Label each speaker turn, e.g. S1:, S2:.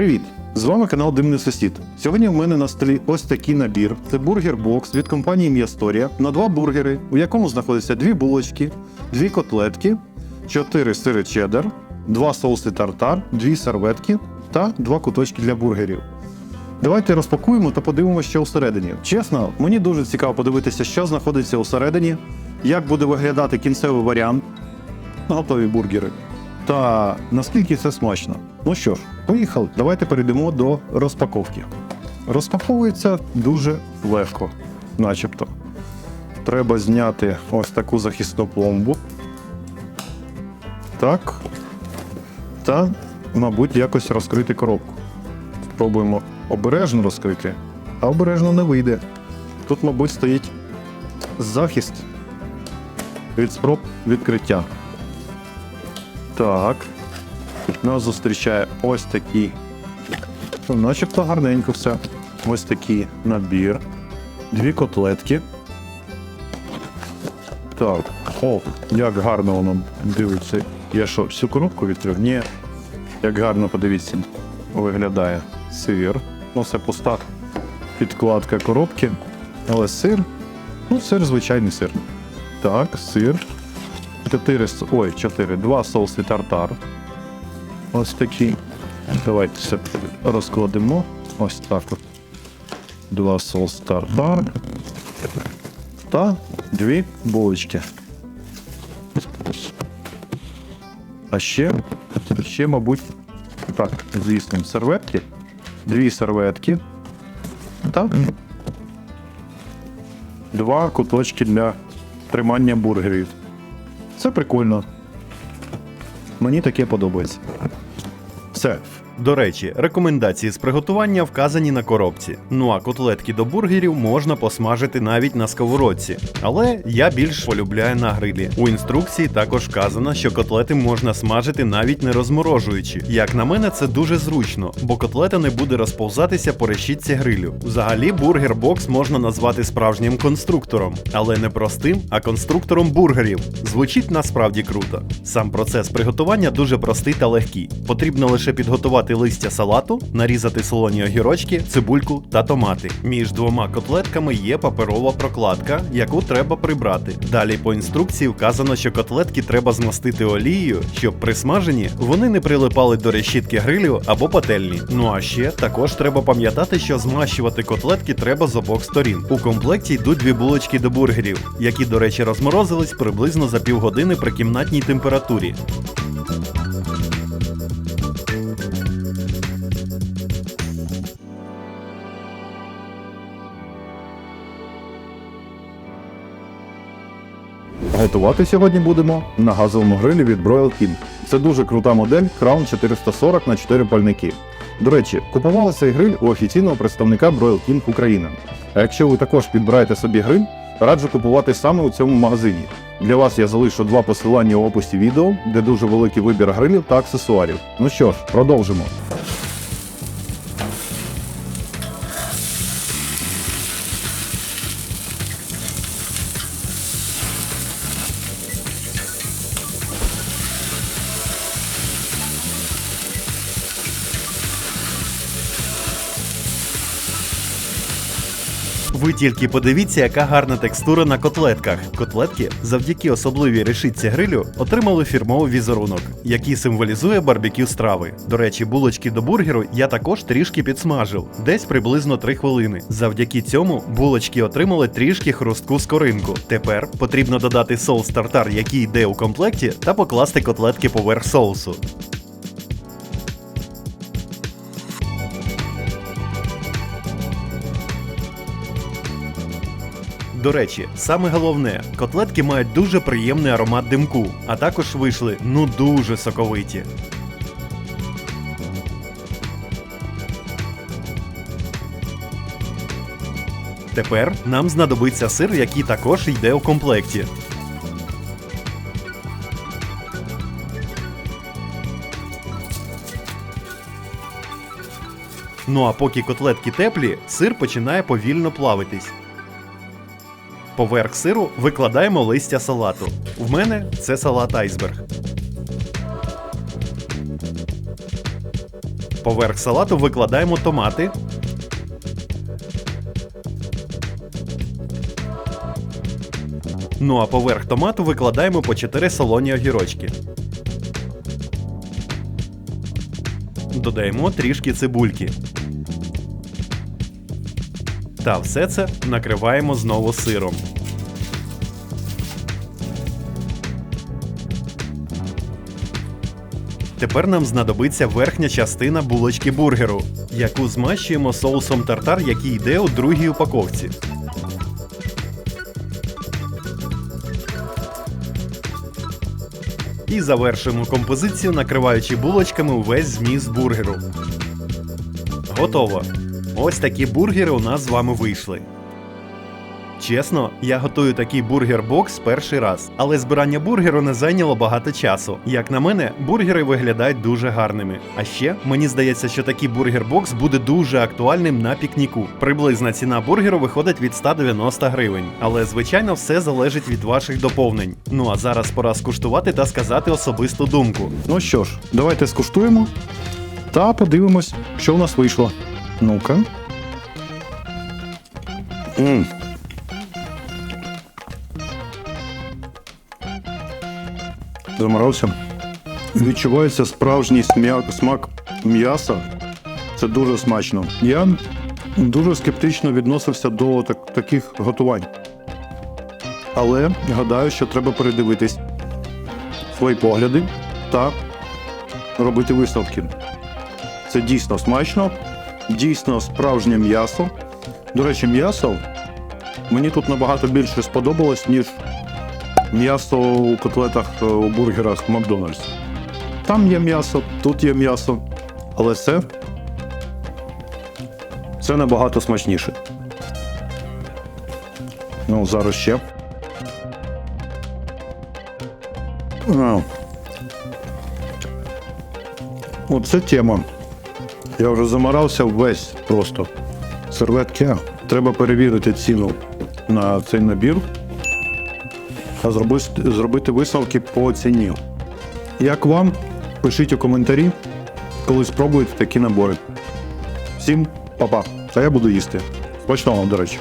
S1: Привіт! З вами канал Димний Сусід. Сьогодні в мене на столі ось такий набір. Це бургер бокс від компанії М'ясторія на два бургери, у якому знаходяться дві булочки, дві котлетки, чотири сири чеддер, два соуси тартар, дві серветки та два куточки для бургерів. Давайте розпакуємо та подивимося, що всередині. Чесно, мені дуже цікаво подивитися, що знаходиться всередині, як буде виглядати кінцевий варіант готові бургери. Та наскільки це смачно. Ну що ж, поїхали. Давайте перейдемо до розпаковки. Розпаковується дуже легко, начебто. Треба зняти ось таку захисну пломбу. Так. Та, мабуть, якось розкрити коробку. Спробуємо обережно розкрити, а обережно не вийде. Тут, мабуть, стоїть захист від спроб відкриття. Так. Нас зустрічає ось такий. Ну, Начебто гарненько все. Ось такий набір. Дві котлетки. Так. О, як гарно воно дивиться. Я що, всю коробку відкрив? Ні. Як гарно, подивіться, виглядає сир. Ну, це пуста підкладка коробки. Але сир. Ну, сир звичайний сир. Так, сир. 4, ой, 4, 2 соуси тартар. Ось такі. Давайте все розкладемо. Ось так от. Два соус тартар. Та дві булочки. А ще, ще, мабуть, так, звісно, серветки. Дві серветки. Та два куточки для тримання бургерів. Це прикольно. Мені таке подобається. Все.
S2: До речі, рекомендації з приготування вказані на коробці. Ну а котлетки до бургерів можна посмажити навіть на сковородці. Але я більш полюбляю на грилі. У інструкції також вказано, що котлети можна смажити навіть не розморожуючи. Як на мене, це дуже зручно, бо котлета не буде розповзатися по решітці грилю. Взагалі, бургер бокс можна назвати справжнім конструктором, але не простим, а конструктором бургерів. Звучить насправді круто. Сам процес приготування дуже простий та легкий. Потрібно лише підготувати листя салату, нарізати солоні огірочки, цибульку та томати. Між двома котлетками є паперова прокладка, яку треба прибрати. Далі по інструкції вказано, що котлетки треба змастити олією, щоб при смаженні вони не прилипали до решітки грилю або пательні. Ну а ще також треба пам'ятати, що змащувати котлетки треба з обох сторін. У комплекті йдуть дві булочки до бургерів, які, до речі, розморозились приблизно за півгодини при кімнатній температурі.
S1: Готувати сьогодні будемо на газовому грилі від Broil King. Це дуже крута модель Crown 440 на 4 пальники. До речі, купували цей гриль у офіційного представника Broil King Україна. А якщо ви також підбираєте собі гриль, раджу купувати саме у цьому магазині. Для вас я залишу два посилання у описі відео, де дуже великий вибір грилів та аксесуарів. Ну що ж, продовжимо.
S2: Ви тільки подивіться, яка гарна текстура на котлетках. Котлетки, завдяки особливій решітці грилю, отримали фірмовий візерунок, який символізує барбекю страви. До речі, булочки до бургеру я також трішки підсмажив, десь приблизно 3 хвилини. Завдяки цьому булочки отримали трішки хрустку скоринку. Тепер потрібно додати соус тартар, який йде у комплекті, та покласти котлетки поверх соусу. До речі, саме головне, котлетки мають дуже приємний аромат димку, а також вийшли ну дуже соковиті. Тепер нам знадобиться сир, який також йде у комплекті. Ну а поки котлетки теплі, сир починає повільно плавитись. Поверх сиру викладаємо листя салату. В мене це салат айсберг. поверх салату викладаємо томати. Ну а поверх томату викладаємо по 4 солоні огірочки. Додаємо трішки цибульки. Та все це накриваємо знову сиром. Тепер нам знадобиться верхня частина булочки бургеру, яку змащуємо соусом тартар, який йде у другій упаковці. І завершуємо композицію, накриваючи булочками увесь зміст бургеру. Готово. Ось такі бургери у нас з вами вийшли. Чесно, я готую такий бургер-бокс перший раз, але збирання бургеру не зайняло багато часу. Як на мене, бургери виглядають дуже гарними. А ще мені здається, що такий бургер-бокс буде дуже актуальним на пікніку. Приблизна ціна бургеру виходить від 190 гривень. Але звичайно, все залежить від ваших доповнень. Ну а зараз пора скуштувати та сказати особисту думку.
S1: Ну що ж, давайте скуштуємо та подивимось, що в нас вийшло. Ну-ка. м Заморався. Відчувається справжній смак, смак м'яса. Це дуже смачно. Я дуже скептично відносився до так, таких готувань. Але гадаю, що треба передивитись свої погляди та робити висновки. Це дійсно смачно, дійсно справжнє м'ясо. До речі, м'ясо мені тут набагато більше сподобалось, ніж м'ясо у котлетах е, у бургерах Макдональдс. Там є м'ясо, тут є м'ясо, але це, це набагато смачніше. Ну, зараз ще. Оце тема. Я вже заморався весь просто. Серветки. Треба перевірити ціну на цей набір та зробити, зробити висновки по ціні. Як вам? Пишіть у коментарі, коли спробуєте такі набори. Всім па-па. Та я буду їсти. Смачного вам, до речі.